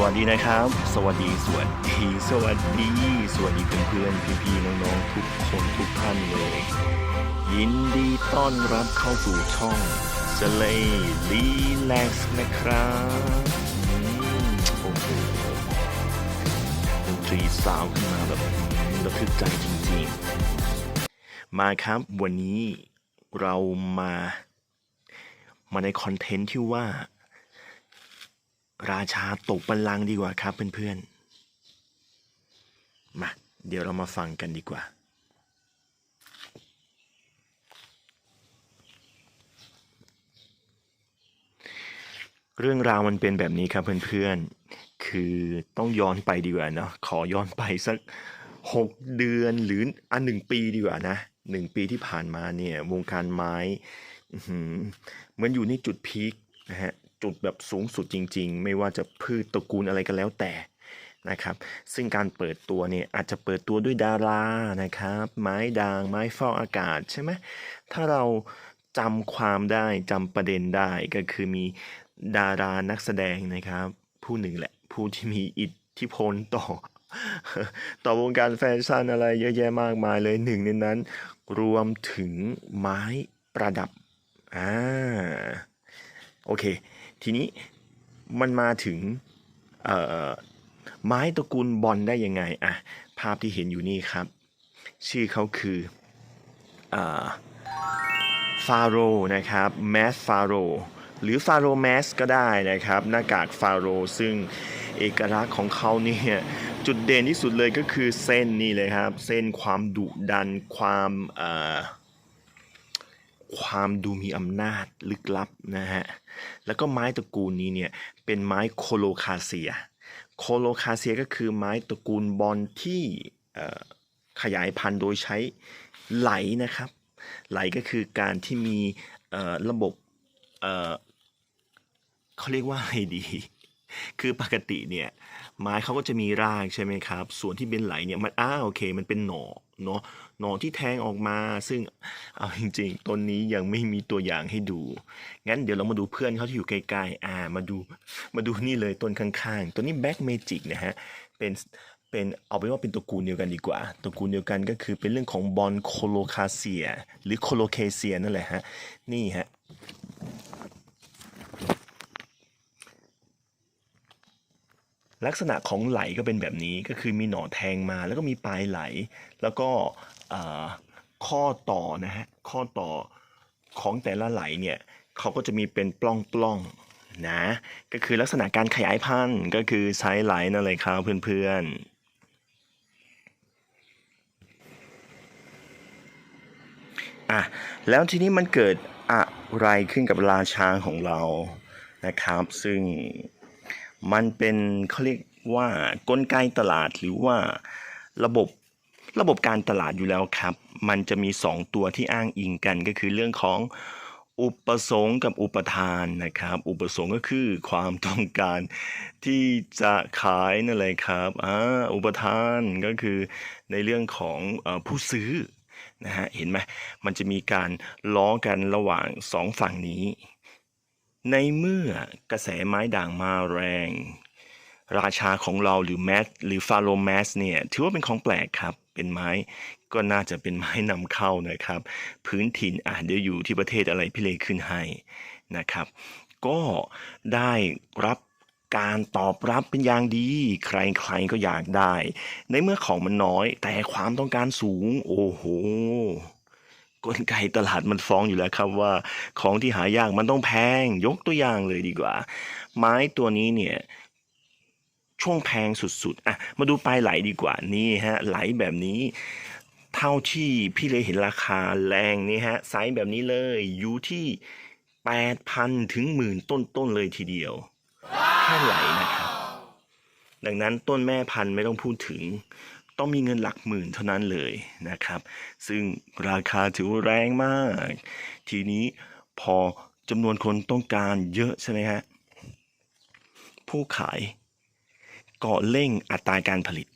สวัสดีนะครับ สวัสดี สวัสดี สวัสดี สวัสดีเพื่อนๆพี่ๆน้องๆทุกคนทุกท่านเลย ยินดีต้อนรับเข้าสู่ช่องสเลรีแลกซ์นะครับอืมโอ้โหดนตรีสาวขึ้นมาแบบระทึกใจจริงๆ มาครับวันนี้เรามา มาในคอนเทนต์ที่ว่า ราชาตกบัลลังก์ดีกว่าครับเพื่อนๆ มาเดี๋ยวเรามาฟังกันดีกว่า เรื่องราวมันเป็นแบบนี้ครับเพื่อนๆ คือต้องย้อนไปดีกว่าเนาะขอย้อนไปสักหกเดือนหรืออันหนึ่งปีดีกว่านะหนึ่งปีที่ผ่านมาเนี่ยวงการไม้เหมือนอยู่ในจุดพีคนะฮะ จุดแบบสูงสุดจริง ๆ ไม่ว่าจะพืชตระกูลอะไรก็แล้วแต่นะครับ ซึ่งการเปิดตัวเนี่ยอาจจะเปิดตัวด้วยดารานะครับ ไม้ด่างไม้ฟอกอากาศใช่ไหมถ้าเราจำความได้จำประเด็นได้ก็คือมีดารานักแสดงนะครับ ผู้หนึ่งแหละ ผู้ที่มีอิทธิพลต่อ ต่อวงการแฟชั่นอะไรเยอะแยะมากมายเลยหนึ่งในนั้น รวมถึงไม้ประดับอ่า โอเค ทีนี้มันมาถึงไม้ตระกูลบอลได้ยังไงอะภาพที่เห็นอยู่นี่ครับ ชื่อเขาคือฟาโรนะครับแมสฟาโรหรือฟาโรแมสก็ได้นะครับ หน้ากากฟาโรซึ่งเอกลักษณ์ของเขาเนี่ยจุดเด่นที่สุดเลยก็คือเส้นนี่เลยครับ เส้นความดุดันความอ่อ ความดูมีอำนาจลึกลับนะฮะ แล้วก็ไม้ตระกูลนี้เนี่ยเป็นไม้โคโลคาเซีย โคโลคาเซียก็คือไม้ตระกูลบอลที่ขยายพันธุ์โดยใช้ไหลนะครับ ไหลก็คือการที่มีระบบเขาเรียกว่าอะไรดี คือปกติเนี่ยไม้เขาก็จะมีรากใช่ไหมครับ ส่วนที่เป็นไหลเนี่ยมันอ้าโอเค มันเป็นหน่อเนาะหน่อที่แทงออกมา ซึ่งเอาจริงๆต้นนี้ยังไม่มีตัวอย่างให้ดู งั้นเดี๋ยวเรามาดูเพื่อนเขาที่อยู่ใกล้ๆอ่ามาดูมาดูนี่เลยต้นข้างๆตัวนี้แบ็กเมจิกนะฮะเป็นเป็นเอาเป็นว่าเป็นตระกูลเดียวกันดีกว่าตระกูลเดียวกันก็คือเป็นเรื่องของบอลโคโลคาเซีย หรือโคโลเคเซียนั่นแหละฮะนี่ฮะ ลักษณะของไหลก็เป็นแบบนี้ก็คือมีหน่อแทงมาแล้วก็มีปลายไหล แล้วก็ข้อต่อนะฮะข้อต่อของแต่ละไหลเนี่ยเขาก็จะมีเป็นปล้องปล้องๆนะก็คือลักษณะการขยายพันธุ์ก็คือใช้ไหลนั่นเลยครับเพื่อนๆอะแล้วทีนี้มันเกิดอะไรขึ้นกับราชาของเรานะครับ ซึ่ง มันเป็นเขาเรียกว่ากลไกตลาดหรือว่าระบบระบบการตลาดอยู่แล้วครับ มันจะมี 2 ตัวที่อ้างอิงกันก็คือเรื่องของอุปสงค์กับอุปทานนะครับ อุปสงค์ก็คือความต้องการที่จะขายนั่นเลยครับอ่าอุปทานก็คือในเรื่องของอผู้ซื้อนะฮะเห็นไหมมันจะมีการล้อกันระหว่างสองฝั่งนี้ ในเมื่อกระแสไม้ด่างมาแรง ราชาของเราหรือแมสหรือฟาโรแมสเนี่ยถือว่าเป็นของแปลกครับ เป็นไม้ก็น่าจะเป็นไม้นำเข้านะครับ พื้นถิ่นอะเดี๋ยวอยู่ที่ประเทศอะไรพี่เลขึ้นให้นะครับ ก็ได้รับการตอบรับเป็นอย่างดี ใครๆก็อยากได้ ในเมื่อของมันน้อยแต่ความต้องการสูง โอ้โห กลไกตลาดมันฟ้องอยู่แล้วครับว่าของที่หายากมันต้องแพง ยกตัวอย่างเลยดีกว่า ไม้ตัวนี้เนี่ยช่วงแพงสุดๆอะมาดูปลายไหลดีกว่านี่ฮะไหลแบบนี้ เท่าที่พี่เลยเห็นราคาแรงนี่ฮะไซส์แบบนี้เลยอยู่ที่ 8,000 ถึงหมื่นต้นๆเลยทีเดียวแค่ไหลนะครับดังนั้นต้นแม่พันธุ์ไม่ต้องพูดถึง ต้องมีเงินหลักหมื่นเท่านั้นเลยนะครับ ซึ่งราคาถือว่าแรงมาก ทีนี้พอจำนวนคนต้องการเยอะใช่ไหมฮะผู้ขายก็เร่งอัตราการผลิต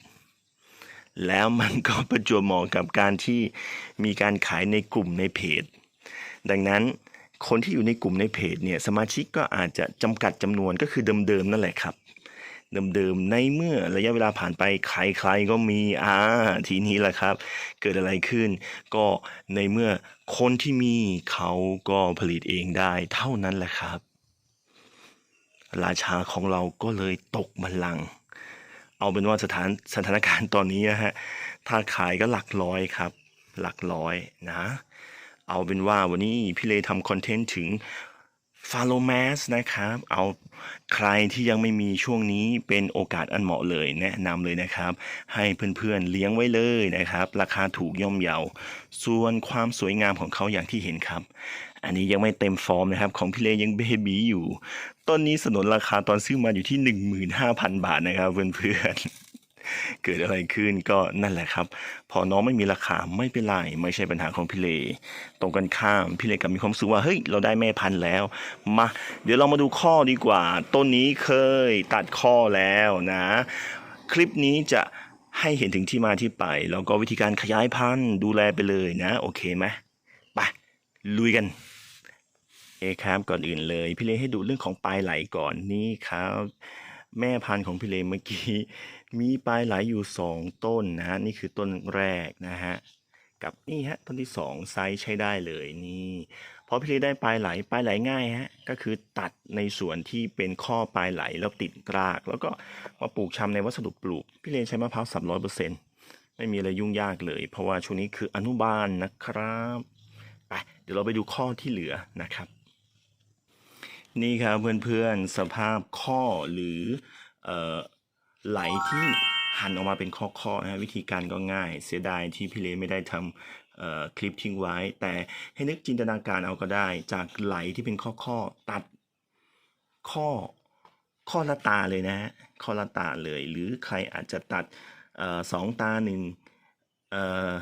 แล้วมันก็ประจวบเหมาะกับการที่มีการขายในกลุ่มในเพจ ดังนั้นคนที่อยู่ในกลุ่มในเพจเนี่ยสมาชิกก็อาจจะจำกัดจำนวนก็คือเดิมๆนั่นแหละครับ เดิมๆในเมื่อระยะเวลาผ่านไปใครๆก็มีอ่าทีนี้แหละครับ เกิดอะไรขึ้น ก็ในเมื่อคนที่มีเขาก็ผลิตเองได้ เท่านั้นแหละครับ ราชาของเราก็เลยตกบัลลังก์เอาเป็นว่าสถานสถานการณ์ตอนนี้นะฮะถ้าขายก็หลักร้อยครับ หลักร้อยนะ เอาเป็นว่าวันนี้พี่เลทำคอนเทนต์ถึง ฟาโลแมสนะครับ เอาใครที่ยังไม่มีช่วงนี้เป็นโอกาสอันเหมาะเลยแนะนำเลยนะครับ ให้เพื่อนๆเลี้ยงไว้เลยนะครับ ราคาถูกย่อมเยา ส่วนความสวยงามของเขาอย่างที่เห็นครับ อันนี้ยังไม่เต็มฟอร์มนะครับ ของพี่เลยังเบบีอยู่ ต้นนี้สนนราคาตอนซื้อมาอยู่ที่ 15,000 บาทนะครับเพื่อนๆ เกิดอะไรขึ้นก็นั่นแหละครับ พอน้องไม่มีราคาไม่เป็นไรไม่ใช่ปัญหาของพี่เล ตรงกันข้ามพี่เลกลับมีความสึกว่าเฮ้ยเราได้แม่พันธุ์แล้ว มา เดี๋ยวเรามาดูข้อดีกว่า ต้นนี้เคยตัดข้อแล้วนะ คลิปนี้จะให้เห็นถึงที่มาที่ไป แล้วก็วิธีการขยายพันธุ์ดูแลไปเลยนะ โอเคไหมไปลุยกันเอครับก่อนอื่นเลย พี่เลให้ดูเรื่องของปลายไหลก่อนนี่ครับ แม่พันธุ์ของพี่เลเมื่อกี้ มีปลายไหลอยู่สองต้นนะฮะ นี่คือต้นแรกนะฮะ กับนี่ฮะต้นที่สองไซส์ใช้ได้เลยนี่ พอพี่เลได้ปลายไหลปลายไหลง่ายฮะ ก็คือตัดในส่วนที่เป็นข้อปลายไหลแล้วติดกราก แล้วก็มาปลูกชำในวัสดุปลูก พี่เลใช้มะพร้าวสามร้อยเปอร์เซ็นต์ไม่มีอะไรยุ่งยากเลย เพราะว่าช่วงนี้คืออนุบาลนะครับ ไป เดี๋ยวเราไปดูข้อที่เหลือนะครับ นี่ครับเพื่อนๆสภาพข้อหรืออไหลที่หั่นออกมาเป็นข้อๆนะฮะวิธีการก็ง่าย เสียดายที่พี่เลไม่ได้ทำคลิปทิ้งไว้ แต่ให้นึกจินตนาการเอาก็ได้ จากไหลที่เป็นข้อๆตัดข้อข้อละตาเลยนะข้อละตาเลย หรือใครอาจจะตัดออสองตาหนึ่งออ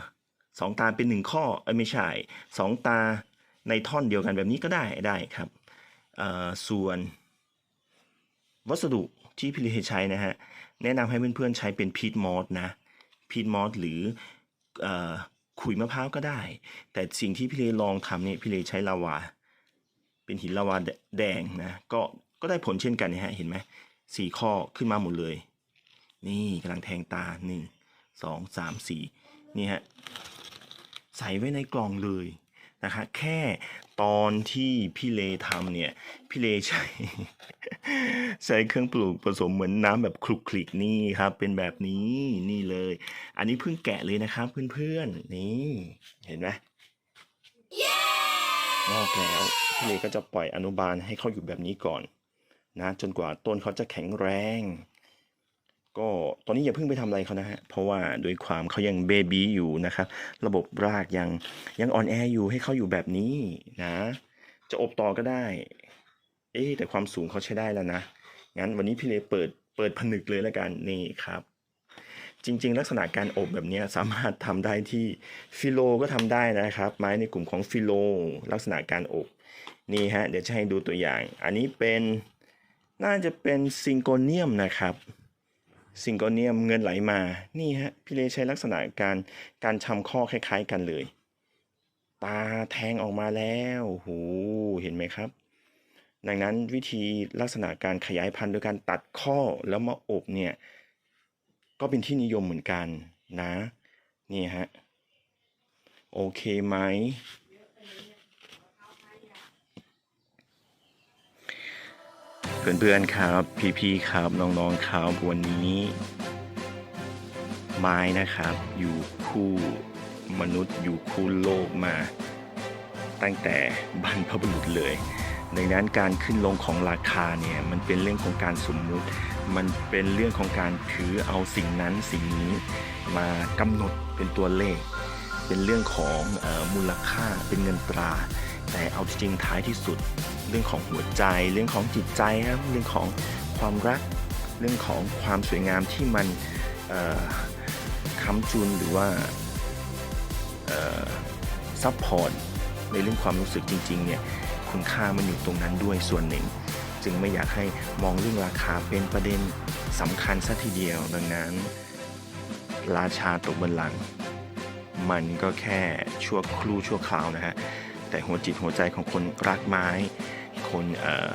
สองตาเป็นหนึ่งข้ออไม่ใช่สองตาในท่อนเดียวกันแบบนี้ก็ได้ได้ครับ ส่วนวัสดุที่พี่เลใช้นะฮะ แนะนำให้เพื่อนๆใช้เป็นพีทมอสนะพีทมอสหรือเอ่อขุยมะพร้าวก็ได้ แต่สิ่งที่พี่เลลองทำเนี่ยพี่เลใช้ลาวา เป็นหินลาวาแดงนะก็ก็ได้ผลเช่นกันนะฮะเห็นไหมสี่ข้อขึ้นมาหมดเลย นี่กำลังแทงตาหนึ่งสองสามสี่นี่ฮะใส่ไว้ในกล่องเลยนะคะแค่ ตอนที่พี่เลทำเนี่ย พี่เลใช้ ใช้เครื่องปลูกผสมเหมือนน้ำแบบคลุกคลิกนี่ครับ เป็นแบบนี้นี่เลย อันนี้เพิ่งแกะเลยนะครับเพื่อนๆนี่เห็นไหมงอกแล้วพี่เลก็จะปล่อยอนุบาลให้เขาอยู่แบบนี้ก่อน นะ จนกว่าต้นเขาจะแข็งแรง ก็ตอนนี้อย่าเพิ่งไปทำอะไรเขานะฮะ เพราะว่าโดยความเขายังเบบีอยู่นะครับ ระบบรากยังยังอ่อนแออยู่ให้เขาอยู่แบบนี้นะ จะอบต่อก็ได้ เอ๊แต่ความสูงเขาใช้ได้แล้วนะ งั้นวันนี้พี่เลเปิดเปิดผนึกเลยแล้วกันนี่ครับ จริง ๆ ลักษณะการอบแบบนี้สามารถทำได้ที่ฟิโลก็ทำได้นะครับ ไม้ในกลุ่มของฟิโลลักษณะการอบนี่ฮะเดี๋ยวจะให้ดูตัวอย่าง อันนี้เป็นน่าจะเป็นซิงโกเนียมนะครับ ซิงโกเนียมเงินไหลมา นี่ฮะพี่เลใช้ลักษณะการการชำข้อคล้ายๆกันเลย ตาแทงออกมาแล้วโหเห็นไหมครับ ดังนั้นวิธีลักษณะการขยายพันธุ์โดยการตัดข้อแล้วมาอบเนี่ยก็เป็นที่นิยมเหมือนกันนะ นี่ฮะ โอเคไหม เพื่อนๆครับ พี่ๆครับน้องๆครับวันนี้ ไม้นะครับ อยู่คู่มนุษย์อยู่คู่โลกมา ตั้งแต่บรรพบุรุษเลยดังนั้นการขึ้นลงของราคาเนี่ยมันเป็นเรื่องของการสมมุติ มันเป็นเรื่องของการถือเอาสิ่งนั้นสิ่งนี้มากำหนดเป็นตัวเลข เป็นเรื่องของออมูลค่าเป็นเงินตรา แต่เอาจริงท้ายที่สุด เรื่องของหัวใจ เรื่องของจิตใจครับเรื่องของความรัก เรื่องของความสวยงามที่มันค้ำจุนหรือว่าซัพพอร์ตในเรื่องความรู้สึกจริงๆเนี่ยคุณค่ามันอยู่ตรงนั้นด้วยส่วนหนึ่ง จึงไม่อยากให้มองเรื่องราคาเป็นประเด็นสำคัญซะทีเดียวดังนั้น ราชาตกบัลลัง มันก็แค่ชั่วครู่ชั่วคราวนะฮะ แต่หัวจิตหัวใจของคนรักไม้ คนออ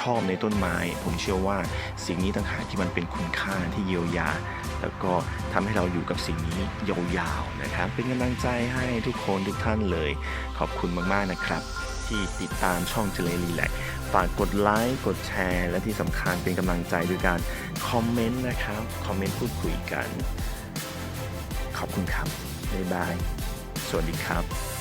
ชอบในต้นไม้ ผมเชื่อว่าสิ่งนี้ต่างหากที่มันเป็นคุณค่าที่เยียวยา แล้วก็ทำให้เราอยู่กับสิ่งนี้ยาวๆนะครับ เป็นกำลังใจให้ทุกคนทุกท่านเลย ขอบคุณมากๆนะครับ ที่ติดตามช่องเจเลรีแลกฝากกดไลค์กดแชร์ และที่สำคัญเป็นกำลังใจด้วยการคอมเมนต์นะครับ คอมเมนต์พูดคุยกัน ขอบคุณครับ บ๊ายบาย สวัสดีครับ